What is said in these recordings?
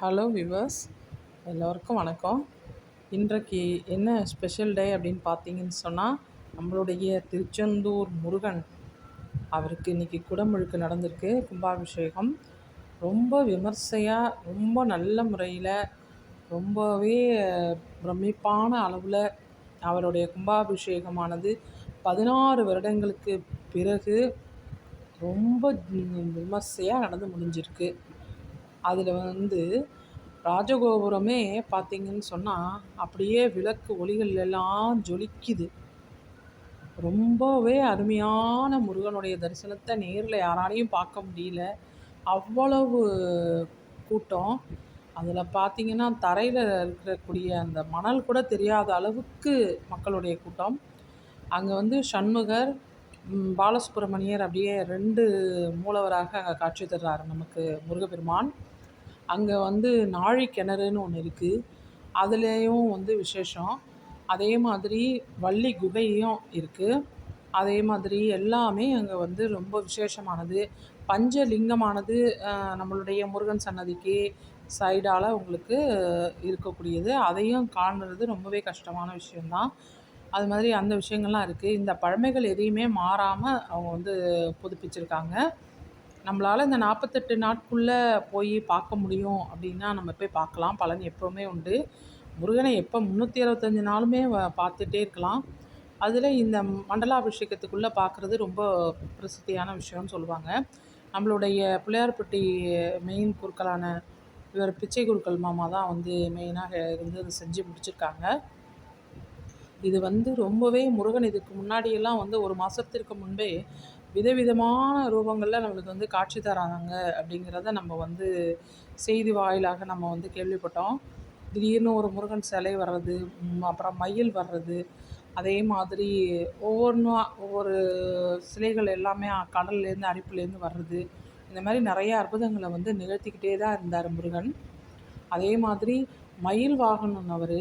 Hello viewers எல்லோருக்கும் வணக்கம். இன்றைக்கு என்ன ஸ்பெஷல் டே அப்படின்னு பார்த்தீங்கன்னு சொன்னால் நம்மளுடைய திருச்செந்தூர் முருகன் அவருக்கு இன்றைக்கி குடமுழுக்கு நடந்திருக்கு. கும்பாபிஷேகம். ரொம்ப விமர்சையாக ரொம்ப நல்ல முறையில் ரொம்பவே பிரமிப்பான அளவில் அவருடைய கும்பாபிஷேகமானது பதினாறு வருடங்களுக்கு பிறகு ரொம்ப விமர்சையாக நடந்து முடிஞ்சிருக்கு. அதில் வந்து ராஜகோபுரமே பார்த்திங்கன்னு சொன்னால் அப்படியே விளக்கு ஒளிகள் எல்லாம் ஜொலிக்குது. ரொம்பவே அருமையான முருகனுடைய தரிசனத்தை நேரில் யாராலையும் பார்க்க முடியல. அவ்வளவு கூட்டம். அதில் பார்த்திங்கன்னா தரையில் இருக்கக்கூடிய அந்த மணல் கூட தெரியாத அளவுக்கு மக்களுடைய கூட்டம். அங்கே வந்து சண்முகர் பாலசுப்ரமணியர் அப்படியே ரெண்டு மூலவராக அங்கே காட்சி தர்றாரு நமக்கு முருகப்பெருமான். அங்கே வந்து நாழி கிணறுன்னு ஒன்று இருக்குது அதுலேயும் வந்து விசேஷம். அதே மாதிரி வள்ளி குகையும் இருக்குது அதே மாதிரி எல்லாமே அங்கே வந்து ரொம்ப விசேஷமானது. பஞ்சலிங்கமானது நம்மளுடைய முருகன் சன்னதிக்கு சைடால் உங்களுக்கு இருக்கக்கூடியது. அதையும் காணுறது ரொம்பவே கஷ்டமான விஷயந்தான் அது மாதிரி அந்த விஷயங்கள்லாம் இருக்குது இந்த பழமைகள் எதையுமே மாறாமல் அவங்க வந்து புதுப்பிச்சிருக்காங்க. நம்மளால் இந்த நாற்பத்தெட்டு நாட்குள்ளே போய் பார்க்க முடியும் அப்படின்னா நம்ம போய் பார்க்கலாம். பலன் எப்போவுமே உண்டு. முருகனை எப்போ முந்நூற்றி அறுபத்தஞ்சு நாளுமே பார்த்துட்டே இருக்கலாம். அதில் இந்த மண்டலாபிஷேகத்துக்குள்ளே பார்க்குறது ரொம்ப பிரசித்தியான விஷயம்னு சொல்லுவாங்க. நம்மளுடைய பிள்ளையார்பட்டி மெயின் குருக்களான இவர் பிச்சை குருக்கள் மாமா தான் வந்து மெயினாக இருந்து அதை செஞ்சு முடிச்சிருக்காங்க. இது வந்து ரொம்பவே முருகன் இதுக்கு முன்னாடியெல்லாம் வந்து ஒரு மாதத்திற்கு முன்பே விதவிதமான ரூபங்களில் நம்மளுக்கு வந்து காட்சி தராங்க அப்படிங்கிறத நம்ம வந்து செய்தி வாயிலாக நம்ம வந்து கேள்விப்பட்டோம். திடீர்னு ஒரு முருகன் சிலை வர்றது அப்புறம் மயில் வர்றது அதே மாதிரி ஒவ்வொன்றும் ஒவ்வொரு சிலைகள் எல்லாமே கடல்லேருந்து அரிப்புலேருந்து வர்றது இந்த மாதிரி நிறைய அற்புதங்களை வந்து நிகழ்த்திக்கிட்டே தான் இருந்தார் முருகன். அதே மாதிரி மயில் வாகனம் அவர்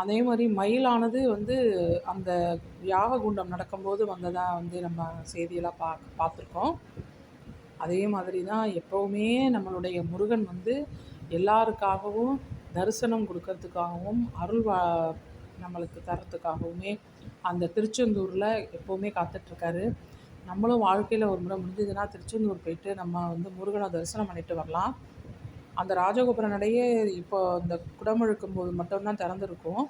அதே மாதிரி மயிலானது வந்து அந்த யாக குண்டம் நடக்கும்போது வந்ததாக வந்து நம்ம செய்தியெல்லாம் பா பார்த்துருக்கோம். அதே மாதிரி தான் எப்போவுமே நம்மளுடைய முருகன் வந்து எல்லாருக்காகவும் தரிசனம் கொடுக்கறதுக்காகவும் அருள் வா நம்மளுக்கு தரத்துக்காகவுமே அந்த திருச்செந்தூரில் எப்போவுமே காத்துட்ருக்காரு. நம்மளும் வாழ்க்கையில் ஒரு முறை முடிஞ்சதுன்னா திருச்செந்தூர் போயிட்டு நம்ம வந்து முருகனை தரிசனம் பண்ணிட்டு வரலாம். அந்த ராஜகோபுர நடையே இப்போ இந்த குடமுழுக்கும் போது மட்டும்தான் திறந்துருக்கும்.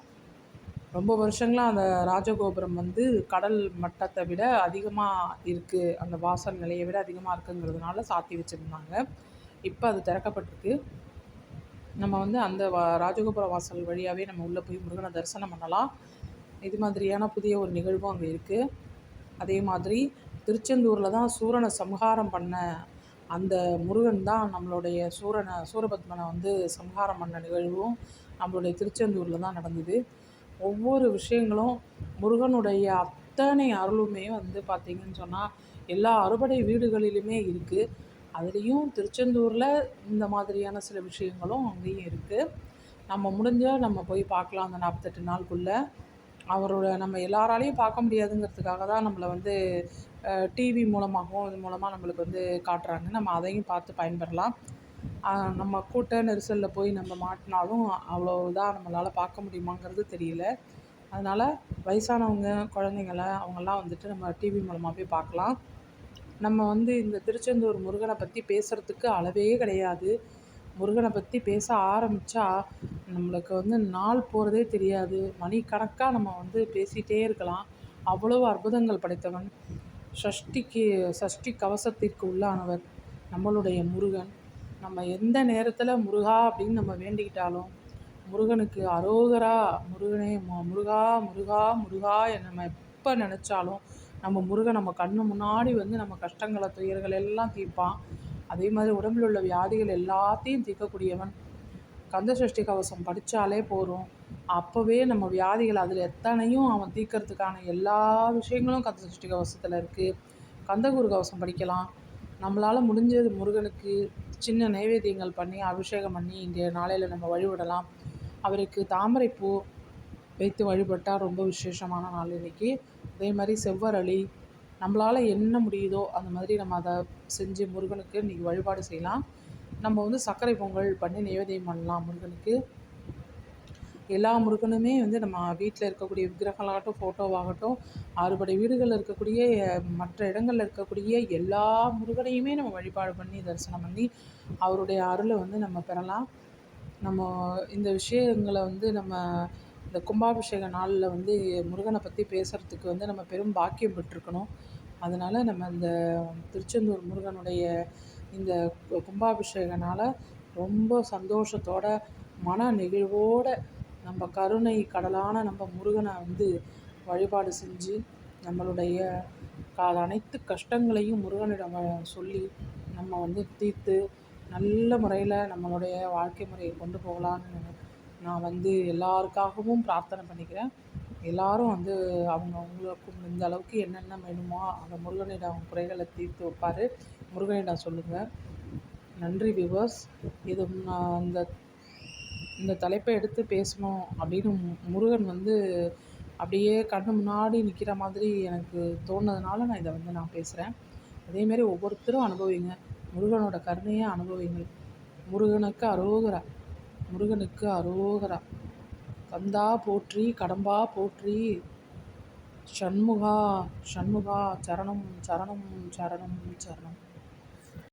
ரொம்ப வருஷங்களாக அந்த ராஜகோபுரம் வந்து கடல் மட்டத்தை விட அதிகமாக இருக்குது அந்த வாசல் நிலையை விட அதிகமாக இருக்குங்கிறதுனால சாத்தி வச்சுருந்தாங்க. இப்போ அது திறக்கப்பட்டிருக்கு. நம்ம வந்து அந்த வா ராஜகோபுர வாசல் வழியாகவே நம்ம உள்ளே போய் முருகனை தரிசனம் பண்ணலாம். இது மாதிரியான புதிய ஒரு நிகழ்வும் அங்கே இருக்குது அதே மாதிரி திருச்செந்தூரில் தான் சூரனை சம்ஹாரம் பண்ண அந்த முருகன் தான் நம்மளுடைய சூரனை சூரபத்மனை வந்து சம்ஹாரம் பண்ண நிகழ்வும் நம்மளுடைய திருச்செந்தூரில் தான் நடந்தது. ஒவ்வொரு விஷயங்களும் முருகனுடைய அத்தனை அருளுமே வந்து பார்த்திங்கன்னு சொன்னால் எல்லா அறுபடை வீடுகளிலுமே இருக்குது அதுலேயும் திருச்செந்தூரில் இந்த மாதிரியான சில விஷயங்களும் அங்கேயும் இருக்குது நம்ம முடிஞ்சால் நம்ம போய் பார்க்கலாம் அந்த நாற்பத்தெட்டு நாளுக்குள்ளே. அவரோட நம்ம எல்லாராலையும் பார்க்க முடியாதுங்கிறதுக்காக தான் நம்மளை வந்து டிவி மூலமாகவும் இது மூலமாக நம்மளுக்கு வந்து காட்டுறாங்க. நம்ம அதையும் பார்த்து பயன்பெறலாம். நம்ம கூட்ட நெரிசலில் போய் நம்ம மாட்டினாலும் அவ்வளோ இதாக நம்மளால் பார்க்க முடியுமாங்கிறது தெரியல. அதனால் வயசானவங்க குழந்தைங்கள அவங்கெல்லாம் வந்துட்டு நம்ம டிவி மூலமாக போய் பார்க்கலாம். நம்ம வந்து இந்த திருச்செந்தூர் முருகனை பற்றி பேசுகிறதுக்கு அளவே கிடையாது. முருகனை பற்றி பேச ஆரம்பித்தா நம்மளுக்கு வந்து நாள் போகிறதே தெரியாது. மணிக்கணக்காக நம்ம வந்து பேசிகிட்டே இருக்கலாம். அவ்வளவு அற்புதங்கள் படைத்தவன். சஷ்டிக்கு சஷ்டி கவசத்திற்கு உள்ளானவர். நம்மளுடைய முருகன். நம்ம எந்த நேரத்தில் முருகா அப்படின்னு நம்ம வேண்டிக்கிட்டாலும் முருகனுக்கு அரோகரா முருகனே முருகா முருகா முருகா நம்ம எப்போ நினச்சாலும் நம்ம முருகன் நம்ம கண்ணு முன்னாடி வந்து நம்ம கஷ்டங்களை துயர்கள் எல்லாம் தீர்ப்பான். அதே மாதிரி உடம்பில் உள்ள வியாதிகள் எல்லாத்தையும் தீர்க்கக்கூடியவன். கந்த சஷ்டி கவசம் படித்தாலே போதும். அப்போவே நம்ம வியாதிகள் அதில் எத்தனையும் அவன் தீர்க்கறதுக்கான எல்லா விஷயங்களும் கந்த சஷ்டி கவசத்தில் இருக்குது கந்தகுரு கவசம் படிக்கலாம். நம்மளால் முடிஞ்சது முருகனுக்கு சின்ன நைவேத்தியங்கள் பண்ணி அபிஷேகம் பண்ணி இங்கே நாளையில் நம்ம வழிபடலாம். அவருக்கு தாமரைப்பூ வைத்து வழிபட்டால் ரொம்ப விசேஷமான நாள் இன்றைக்கி அதே மாதிரி செவ்வரளி நம்மளால் என்ன முடியுதோ அந்த மாதிரி நம்ம அதை செஞ்சு முருகனுக்கு இன்றைக்கி வழிபாடு செய்யலாம். நம்ம வந்து சர்க்கரை பொங்கல் பண்ணி நைவேத்தியம் பண்ணலாம் முருகனுக்கு. எல்லா முருகனுமே வந்து நம்ம வீட்டில் இருக்கக்கூடிய விக்கிரகங்களாகட்டும் ஃபோட்டோவாகட்டும் அறுபடை வீடுகளில் இருக்கக்கூடிய மற்ற இடங்களில் இருக்கக்கூடிய எல்லா முருகனையுமே நம்ம வழிபாடு பண்ணி தரிசனம் பண்ணி அவருடைய அருளை வந்து நம்ம பெறலாம். நம்ம இந்த விஷயங்களை வந்து நம்ம இந்த கும்பாபிஷேக நாளில் வந்து முருகனை பற்றி பேசுகிறதுக்கு வந்து நம்ம பெரும் பாக்கியம் பெற்றிருக்கணும். அதனால் நம்ம இந்த திருச்செந்தூர் முருகனுடைய இந்த கும்பாபிஷேகனால் ரொம்ப சந்தோஷத்தோட மன நெகிழ்வோடு நம்ம கருணை கடலான நம்ம முருகனை வந்து வழிபாடு செஞ்சு நம்மளுடைய அனைத்து கஷ்டங்களையும் முருகனிடம் சொல்லி நம்ம வந்து தீர்த்து நல்ல முறையில் நம்மளுடைய வாழ்க்கை முறையை கொண்டு போகலான்னு நான் வந்து எல்லாருக்காகவும் பிரார்த்தனை பண்ணிக்கிறேன். எல்லாரும் வந்து அவங்க அவங்களுக்கும் இந்த அளவுக்கு என்னென்ன வேணுமோ அந்த முருகனிடம் குறைகளை தீர்த்து வைப்பார். முருகனிடம் சொல்லுங்கள் நன்றி விவர்ஸ் இது நான் இந்த இந்த தலைப்பை எடுத்து பேசணும் அப்படின்னு முருகன் வந்து அப்படியே கண்ணு முன்னாடி நிற்கிற மாதிரி எனக்கு தோணுனதுனால நான் இதை வந்து நான் பேசுகிறேன் அதேமாரி ஒவ்வொருத்தரும் அனுபவிங்க. முருகனோட கருணையை அனுபவிங்க முருகனுக்கு அரோகரா. முருகனுக்கு அரோகரா. கந்தா போற்றி கடம்பா போற்றி. ஷண்முகா ஷண்முகா சரணம் சரணம் சரணம் சரணம்.